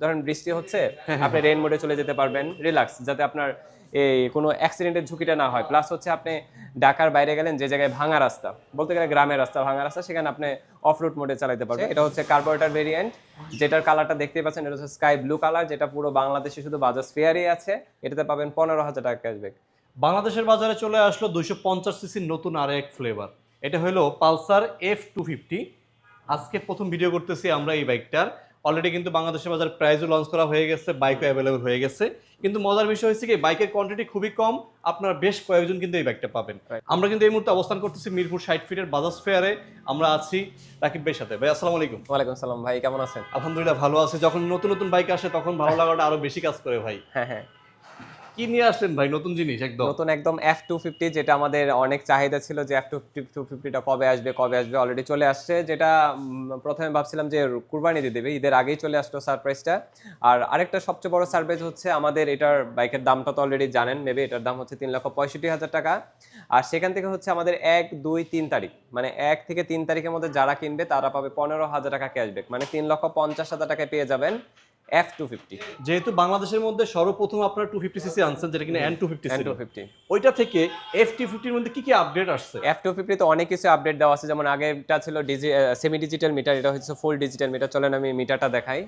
ধরেন বৃষ্টি হচ্ছে আপনি রেইন মোডে চলে যেতে পারবেন রিল্যাক্স যাতে আপনার এই কোনো অ্যাক্সিডেন্টের ঝুঁকিটা না হয়। প্লাস হচ্ছে আপনি ঢাকার বাইরে গেলেন যে জায়গায় ভাঙা রাস্তা বলতে গেলে গ্রামের রাস্তা ভাঙা রাস্তা সেখানে আপনি অফ রোড মোডে চালাতে পারবেন এটা হচ্ছে কার্বোরেটার ভেরিয়েন্ট যেটার কালারটা দেখতে পাচ্ছেন এটা হচ্ছে স্কাই ব্লু কালার যেটা পুরো বাংলাদেশে শুধু বাজাজ ফেয়ারই আছে এটাতে পাবেন পনেরো হাজার টাকা ক্যাশব্যাক বাংলাদেশের বাজারে চলে আসলো দুইশো পঞ্চাশ সিসির নতুন আর এক ফ্লেভার এটা হলো পালসার এফ টু ফিফটি আজকে প্রথম ভিডিও করতেছি আমরা এই বাইকটার অলরেডি কিন্তু বাংলাদেশের বাজার প্রাইসও লঞ্চ করা হয়ে গেছে বাইকও অ্যাভেলেবল হয়ে গেছে। কিন্তু মজার বিষয় হচ্ছে কি বাইকের কোয়ান্টিটি খুবই কম আপনার বেশ কয়েকজন কিন্তু এই বাইকটা পাবেন। আমরা কিন্তু এই মুহূর্তে অবস্থান করতেছি মিরপুর ষাট ফিটের বাজাজ ফেয়ারে আমরা আছি রাকিব ভাইয়ের সাথে। ভাই আসসালামু আলাইকুম। ওয়ালাইকুম সালাম ভাই কেমন আছেন? আলহামদুলিল্লাহ ভালো আছে। যখন নতুন নতুন বাইক আসে তখন ভালো লাগাটা আরও বেশি কাজ করে ভাই। হ্যাঁ হ্যাঁ। কি নিয়ে আসলেন ভাই? নতুন জিনিস, একদম। নতুন একদম এফ টু ফিফটি যেটা আমাদের অনেক চাহিদা ছিল যে এফ টু টু ফিফটিটা কবে আসবে কবে আসবে অলরেডি চলে আসছে। যেটা প্রথমে ভাবছিলাম যে কুরবানি দিয়ে দেবে, ঈদের আগেই চলে আসলো সারপ্রাইজটা আর আরেকটা সবচেয়ে বড় সারপ্রাইজ হচ্ছে আমাদের এটার বাইকের দামটা তো অলরেডি জানেন মেবি এটার দাম হচ্ছে তিন লক্ষ পঁয়ষট্টি হাজার টাকা। আর সেখান থেকে হচ্ছে আমাদের এক, দুই, তিন তারিখ মানে এক থেকে তিন তারিখের মধ্যে যারা কিনবে তারা পাবে পনেরো হাজার টাকা ক্যাশব্যাক মানে তিন লক্ষ পঞ্চাশ হাজার টাকায় পেয়ে যাবেন। এফ টু ফিফটি যেহেতু বাংলাদেশের মধ্যে সর্বপ্রথম আপনার টু ফিফটি সিসি আনছেন যেটা কিনা N two fifty N two fifty ওইটা থেকে এফ টু ফিফটির মধ্যে কি কি আপডেট আসছে? এফ টু ফিফটিতে অনেক কিছু আপডেট দেওয়া আছে যেমন আগেটা ছিল ডিজি সেমি ডিজিটাল মিটার এটা হচ্ছে ফুল ডিজিটাল মিটার চলেন আমি মিটারটা দেখাই।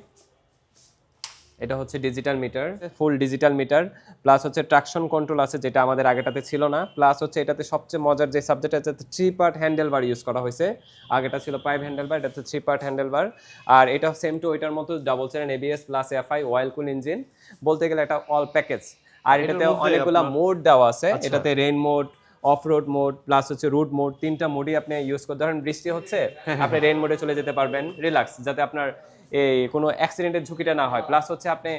এটা হচ্ছে digital meter full digital meter plus হচ্ছে ট্রাকশন কন্ট্রোল আছে যেটা আমাদের আগেটাতে ছিল না প্লাস হচ্ছে এটাতে সবচেয়ে মজার যে সাবজেক্ট আছে three part handle bar use করা হয়েছে। আগেটা ছিল পাইপ হ্যান্ডেল বার এটাতে থ্রি পার্ট হ্যান্ডেল বার আর এটা সেম টু ওইটার মতো double seven ABS plus FI oil cool engine বলতে গেলে এটা অল প্যাকেজ আর এটাতে অনেকগুলো মোড দেওয়া আছে আচ্ছা। এটাতে rain mode off road mode plus হচ্ছে রুট মোড তিনটা মোডই আপনি ইউজ করতে ধরেন বৃষ্টি হচ্ছে হ্যাঁ, আপনি রেইন মোডে চলে যেতে পারবেন রিল্যাক্স যাতে আপনার এই কোনো অ্যাক্সিডেন্টের ঝুঁকিটা না হয়। প্লাস হচ্ছে আপনি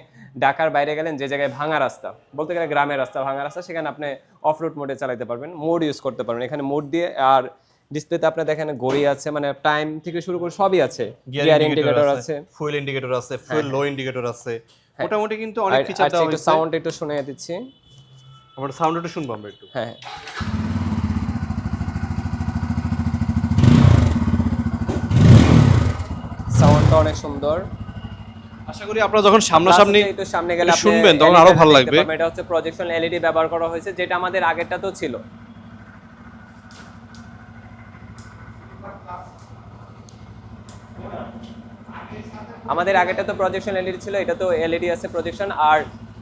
ঢাকার বাইরে গেলেন যে জায়গায় ভাঙা রাস্তা বলতে গেলে গ্রামের রাস্তা ভাঙা রাস্তা সেখানে আপনি অফ রোড মোডে চালাতে পারবেন মোড ইউজ করতে পারবেন। এখানে মোড দিয়ে আর ডিসপ্লেতে আপনি দেখেন ঘড়ি আছে মানে টাইম থেকে শুরু করে সবই আছে। গিয়ার ইন্ডিকেটর আছে হ্যাঁ, ফুয়েল ইন্ডিকেটর আছে ফুয়েল লো ইন্ডিকেটর আছে। মোটামুটি কিন্তু অনেক ফিচার আচ্ছা দেওয়া একটু সাউন্ড একটু শুনে দিচ্ছি। আমরা সাউন্ড একটু শুনব আমরা একটু। হ্যাঁ। অনেক সুন্দর। আশা করি আপনারা যখন সামনাসামনি একটু সামনে গেলে শুনবেন, তখন আরও ভালো লাগবে। এটা হচ্ছে প্রজেকশন এলইডি ব্যবহার করা হয়েছে যেটা আমাদের আগেরটা তো ছিল। আমাদের আগেটা তো প্রজেকশন এলইডি ছিল এটা তো এলইডি আছে প্রজেকশন আর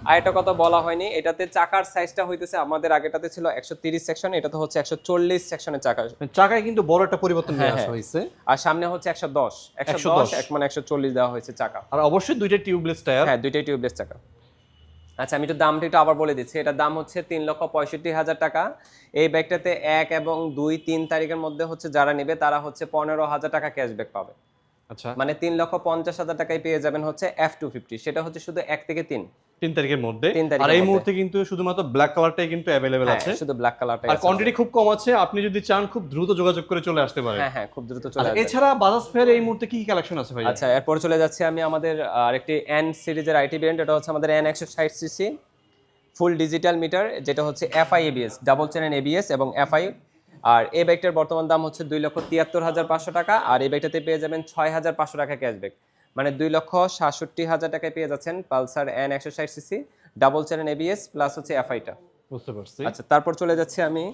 আরেকটা কথা বলা হয়নি এটাতে চাকার সাইজটা হইতেছে আমাদের আগেটাতে ছিল একশো তিরিশ সেকশন এটা তো হচ্ছে একশো চল্লিশ সেকশনের চাকা। চাকায় কিন্তু বড় একটা পরিবর্তন হ্যাঁ, হ্যাঁ। হয়েছে। আর সামনে হচ্ছে একশো দশ একশো দশ মানে একশো চল্লিশ দেওয়া হয়েছে চাকা। আর অবশ্যই দুইটা টিউবলেস টায়ার হ্যাঁ দুইটাই টিউবলেস চাকা। আচ্ছা আমি একটু দামটা একটু আবার বলে দিচ্ছি। এটার দাম হচ্ছে তিন লক্ষ পঁয়ষট্টি হাজার টাকা। এই ব্যাগটাতে এক এবং দুই তিন তারিখের মধ্যে হচ্ছে যারা নেবে তারা হচ্ছে পনেরো হাজার টাকা ক্যাশব্যাক পাবে। আচ্ছা। মানে তিন লক্ষ পঞ্চাশ হাজার টাকায় পেয়ে যাবেন হচ্ছে এফ টু ফিফটি সেটা হচ্ছে শুধু এক থেকে তিন। তিন তারিখের মধ্যে। আর এই মুহূর্তে কিন্তু শুধুমাত্র ব্ল্যাক কালারটাই কিন্তু অ্যাভেলেবেল আছে। শুধু ব্ল্যাক কালারটা আর কোয়ান্টিটি খুব কম আছে। আপনি যদি চান খুব দ্রুত যোগাযোগ করে চলে আসতে পারেন। হ্যাঁ হ্যাঁ খুব দ্রুত চলে আচ্ছা, আসবে। এছাড়া বাজাজ ফেয়ার এই মুহূর্তে কি কি কালেকশন আছে ভাই আচ্ছা এরপর চলে যাচ্ছে আমি আমাদের আরেকটি এন সিরিজের আইটি ভেরিয়েন্ট এটা হচ্ছে আমাদের এন একশো ষাট সিসি ফুল ডিজিটাল মিটার যেটা হচ্ছে FI ABS double channel ABS এবং এফআই আর এই বাইকটার বর্তমান দাম হচ্ছে দুই লক্ষ তিয়াত্তর হাজার পাঁচশো টাকা আর এই বাইকটাতে পেয়ে যাবেন ছয় হাজার পাঁচশো টাকা ক্যাশব্যাক মানে দুই লক্ষ সাতষট্টি হাজার টাকায় পেয়ে যাচ্ছেন পালসার এন একশো ষাট CC double channel ABS plus হচ্ছে এফআইটা বুঝতে পারছি। আচ্ছা তারপর চলে যাচ্ছে আমি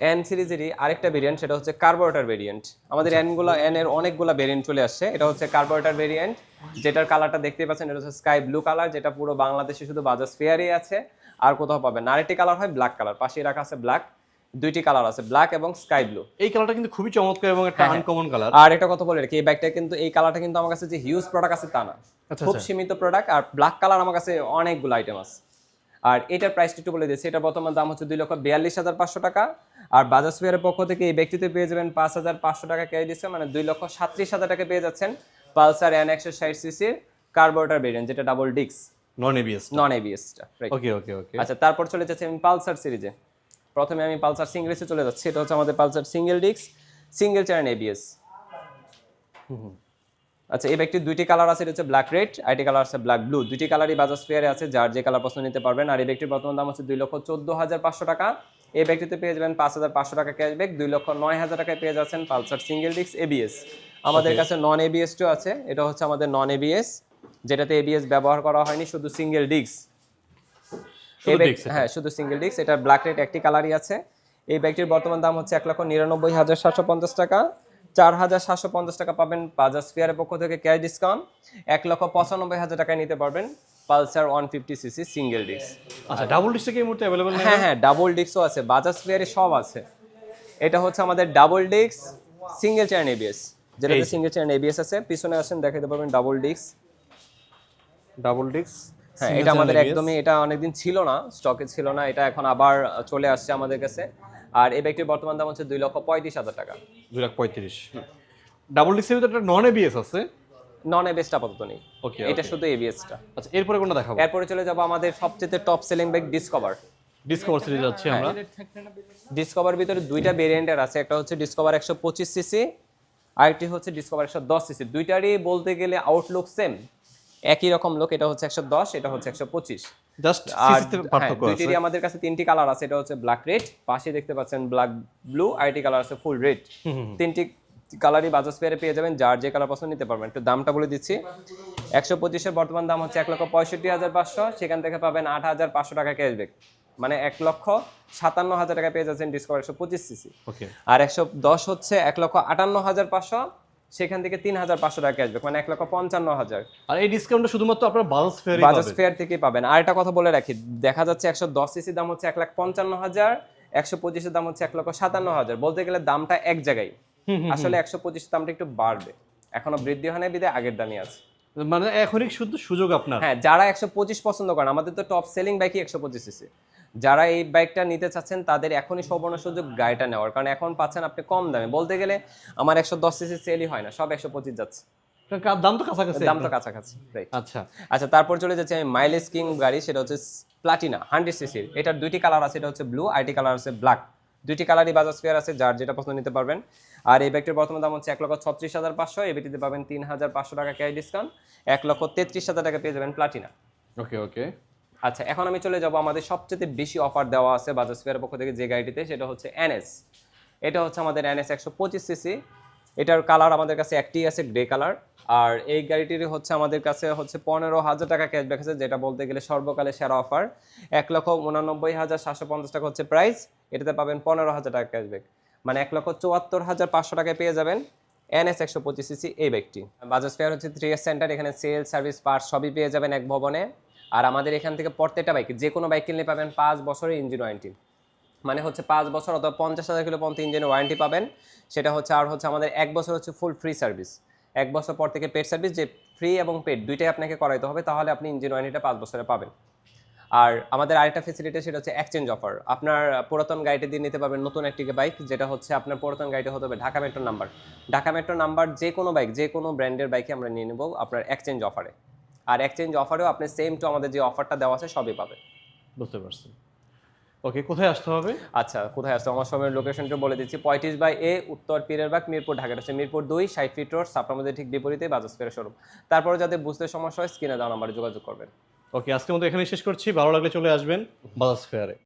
এন সিরিজেরই আরেকটা ভেরিয়েন্ট সেটা হচ্ছে কার্বোরেটর ভেরিয়েন্ট আমাদের এনগুলো এন এর অনেকগুলো ভেরিয়েন্ট চলে আসছে। এটা হচ্ছে কার্বোরেটর ভেরিয়েন্ট যেটার কালারটা দেখতে পাচ্ছেন এটা হচ্ছে স্কাই ব্লু কালার যেটা পুরো বাংলাদেশে শুধু বাজাজ ফেয়ারই আছে আর কোথাও পাবেন আরেকটি কালার হয় ব্ল্যাক কালার পাশে রাখা আছে ব্ল্যাক দুইটি কালার আছে ব্ল্যাক এবং স্কাই ব্লু এই কালারটা কিন্তু খুবই চমৎকার এবং একটা হ্যাঁ, হ্যাঁ। আনকমন কালার আর একটা কথা বলে রাখি এই ব্যাগটা কিন্তু এই কালারটা কিন্তু আমার কাছে যে হিউজ প্রোডাক্ট আছে তা না। আচ্ছা, খুব আচ্ছা। সীমিত প্রোডাক্ট আর ব্ল্যাক কালার আমার কাছে অনেকগুলো আইটেম আছে। আর এটার প্রাইসটা একটু বলে দিচ্ছি এটার বর্তমান দাম হচ্ছে দুই লক্ষ বিয়াল্লিশ হাজার পাঁচশো টাকা। আর বাজাজ ফেয়ারের পক্ষ থেকে এই ব্যক্তিতে পেয়ে যাবেন পাঁচ হাজার পাঁচশো টাকা ক্যারি দিচ্ছে মানে দুই লক্ষ সাতত্রিশ হাজার টাকা পেয়ে যাচ্ছেন পালসার এন একশো ষাট সিসির কার্বোরেটর ভেরিয়েন্ট যেটা ডাবল ডিক্স নন এবিএস নন এবিএসটা ওকে ওকে ওকে আচ্ছা তারপর চলে যাচ্ছে আমি পালসার সিরিজে প্রথমে আমি পালসার সিঙ্গেলসে চলে যাচ্ছি এটা হচ্ছে আমাদের Pulsar single disc single channel ABS আচ্ছা এই ব্যাগটির দুইটি কালার আছে এটা হচ্ছে ব্ল্যাক রেড আইটি কালার আছে ব্ল্যাক ব্লু। দুইটি কালারই বাজাজ ফেয়ারে আছে যার যে কালার পছন্দ নিতে পারবেন। আর এই ব্যাগটির বর্তমান দাম হচ্ছে দুই লক্ষ চোদ্দ হাজার পাঁচশো টাকা। এই ব্যাগটিতে পেয়ে যাবেন পাঁচ হাজার পাঁচশো টাকা ক্যাশব্যাক দুই লক্ষ নয় হাজার টাকায় পেয়ে যাচ্ছেন পালসার সিঙ্গেল ডিস্ক এবিএস আমাদের কাছে নন এবিএসটিও আছে এটা হচ্ছে আমাদের নন এবিএস যেটাতে এবিএস ব্যবহার করা হয়নি শুধু সিঙ্গেল ডিস্ক। এই ব্যাগ হ্যাঁ শুধু সিঙ্গেল ডিস্ক এটা ব্ল্যাক রেড একটি কালারই আছে। এই ব্যাগটির বর্তমান দাম হচ্ছে এক লক্ষ নিরানব্বই হাজার সাতশো পঞ্চাশ টাকা। চার হাজার সাতশো পঞ্চাশ টাকা পাবেন বাজাজ ফেয়ারের পক্ষ থেকে ক্যাশ ডিসকাউন্ট এক লক্ষ পঁচানব্বই হাজার টাকায় নিতে পারবেন Pulsar one fifty CC single disc আচ্ছা ডাবল ডিস্ক কি এই মুহূর্তে অ্যাভেলেবল হ্যাঁ হ্যাঁ ডাবল ডিস্কও আছে। বাজাজ ফেয়ারে সব আছে। এটা হচ্ছে আমাদের double disc single chair ABS যেটাতে এই। সিঙ্গেল চেয়ার এবিএস আছে। পিছনে আসেন দেখাতে পারবেন ডাবল ডিস্ক ডাবল ডিস্ক হ্যাঁ এটা আমাদের একদমই এটা অনেকদিন ছিল না স্টকে ছিল না এটা এখন আবার চলে আসছে আমাদের কাছে। আর এই ব্যাগটির বর্তমান দাম হচ্ছে দুই লক্ষ পঁয়ত্রিশ হাজার টাকা। দুই লাখ পঁয়ত্রিশ। ডাবল ডিস্কের ভিতরে একটা নন এবিএস আছে? নন এবিএসটা আপাতত নেই। ওকে এটা শুধু এবিএসটা আচ্ছা এরপরে কোনটা দেখাবো? এরপরে চলে যাব আমাদের সবচেয়ে top selling bag Discover Discover series যাচ্ছে আমরা। ডিসকভার ভিতরে দুইটা ভেরিয়েন্টের আছে একটা হচ্ছে ডিসকভার একশো পঁচিশ সিসি আরেকটি হচ্ছে ডিসকভার একশো দশ সিসি দুইটারই বলতে গেলে আউটলুক সেম একই রকম লোক এটা হচ্ছে একশো দশ এটা হচ্ছে একশো পঁচিশ। জাস্ট আর হ্যাঁ, পার্থক্য আছে। দুইটিরই আমাদের কাছে তিনটি কালার আছে এটা হচ্ছে ব্ল্যাক রেড পাশে দেখতে পাচ্ছেন ব্ল্যাক ব্লু আরেকটি কালার আছে ফুল রেড তিনটি কালারই বাজাজ পেয়ারে পেয়ে যাবেন যার যে কালার পছন্দ নিতে পারবেন। একটু দামটা বলে দিচ্ছি। একশো পঁচিশের বর্তমান দাম হচ্ছে এক লক্ষ পঁয়ষট্টি হাজার পাঁচশো সেখান থেকে পাবেন আট হাজার পাঁচশো টাকা ক্যাশব্যাক মানে এক লক্ষ সাতান্ন হাজার টাকা পেয়ে যাচ্ছেন ডিসকভার একশো পঁচিশ সিসি ওকে আর একশো দশ হচ্ছে এক লক্ষ আটান্ন হাজার পাঁচশো সেখান থেকে তিন হাজার পাঁচশো টাকা ক্যাশব্যাক মানে এক লক্ষ পঞ্চান্ন হাজার। আর এই ডিসকাউন্টটা শুধুমাত্র আপনার বাজাজ ফেয়ারই বাজাজ ফেয়ার থেকে পাবেন। আর একটা কথা বলে রাখি দেখা যাচ্ছে একশো দশ সিসি দাম হচ্ছে এক লাখ পঞ্চান্ন হাজার একশো পঁচিশের দাম হচ্ছে এক লক্ষ সাতান্ন হাজার। বলতে গেলে দামটা এক জায়গায়। আসলে একশো পঁচিশ দামটা একটু বাড়বে। এখনও বৃদ্ধি হয় না বিদে আগের দামই আছে। মানে এখনই শুধু সুযোগ আপনার। হ্যাঁ যারা একশো পঁচিশ পছন্দ করেন আমাদের তো টপ সেলিং বাইকই একশো পঁচিশ সিসি যারা এই বাইকটা নিতে চাচ্ছেন তাদের এখনই সবর্ণ সুযোগ গাড়িটা নেওয়ার। কারণ এখন পাচ্ছেন আপনি কম দামে। বলতে গেলে আমার একশো দশ সিসি সেলই হয় না সব একশো পঁচিশ যাচ্ছে। দাম তো কাছাকাছি দাম তো কাছাকাছি আচ্ছা। আচ্ছা তারপর চলে যাচ্ছে আমি মাইলেজ কিং গাড়ি সেটা হচ্ছে প্লাটিনা হান্ড্রেড সিসির এটার দুইটি কালার আছে এটা হচ্ছে ব্লু আইটি কালার আছে ব্ল্যাক দুইটি কালারই বাজাজ ফেয়ার আছে যার যেটা পছন্দ নিতে পারবেন। আর এই ব্যাগটির বর্তমান দাম হচ্ছে এক লক্ষ ছত্রিশ হাজার পাঁচশো এই ব্যাগটিতে পাবেন তিন হাজার পাঁচশো টাকা ক্যাশ ডিসকাউন্ট এক লক্ষ তেত্রিশ হাজার টাকা পেয়ে যাবেন প্লাটিনা ওকে ওকে আচ্ছা এখন আমি চলে যাব আমাদের সবচেয়ে বেশি অফার দেওয়া আছে বাজাজ ফেয়ার পক্ষ থেকে যে গাড়িটিতে, সেটা হচ্ছে এনএস এটা হচ্ছে আমাদের এনএস একশো পঁচিশ সিসি এটার কালার আমাদের কাছে একটি আছে গ্রে কালার আর এই গাড়িটির হচ্ছে আমাদের কাছে হচ্ছে পনেরো হাজার টাকা ক্যাশব্যাক আছে, যেটা বলতে গেলে সর্বকালে সেরা অফার এক লক্ষ উনানব্বই হাজার সাতশো পঞ্চাশ টাকা হচ্ছে প্রাইস এটাতে পাবেন পনেরো হাজার টাকা ক্যাশব্যাক মানে এক লক্ষ চুয়াত্তর হাজার পাঁচশো টাকায় পেয়ে যাবেন এনএস একশো পঁচিশ সিসি এই বাইকটি বাজাজ ফেয়ার হচ্ছে থ্রি ইয়ার সেন্টার এখানে সেল সার্ভিস পার্টস সবই পেয়ে যাবেন এক ভবনে। আর আমাদের এখান থেকে প্রত্যেকটা বাইক যে কোনো বাইক কিনলে পাবেন পাঁচ বছরের ইঞ্জিন ওয়ারেন্টি মানে হচ্ছে পাঁচ বছর অথবা পঞ্চাশ হাজার কিলো পর্যন্ত ইঞ্জিনের ওয়ারেন্টি পাবেন। সেটা হচ্ছে আর হচ্ছে আমাদের এক বছর হচ্ছে ফুল ফ্রি সার্ভিস এক বছর পর থেকে পেড সার্ভিস যে ফ্রি এবং পেড দুইটাই আপনাকে করাইতে হবে, তাহলে আপনি ইঞ্জিন ওয়ারেন্টিটা পাঁচ বছরে পাবেন। আর আমাদের আরেকটা ফেসিলিটি সেটা হচ্ছে এক্সচেঞ্জ অফার আপনার পুরাতন গাড়িটি দিয়ে নিতে পারবেন নতুন একটি বাইক যেটা হচ্ছে আপনার পুরাতন গাড়িটা হতে হবে Dhaka metro number Dhaka metro number যে কোনো বাইক যে কোনো ব্র্যান্ডের বাইকে আমরা নিয়ে নেব আপনার এক্সচেঞ্জ অফারে আর এক্সচেঞ্জ অফারেও আপনি সেম টু আমাদের যে অফারটা দেওয়া আছে সবই পাবেন। বুঝতে পারছি। ওকে কোথায় আসতে হবে? আচ্ছা কোথায় আসতে আমার সময়ের লোকেশনটা বলে দিচ্ছি। পঁয়ত্রিশ বাই এ উত্তর পীরেরবাগ মিরপুর ঢাকা আছে মিরপুর দুই ষাট ফিট রোড সাপ্রামদের ঠিক বিপরীতে বাজাজ ফেরা শোরুম। তারপরে যাতে বুঝতে সমস্যা হয় স্ক্রিনে দেওয়া নাম্বারে যোগাযোগ করবেন। ওকে আজকের মতো এখানে শেষ করছি। ভালো লাগলে চলে আসবেন বাজাজ ফেয়ারে।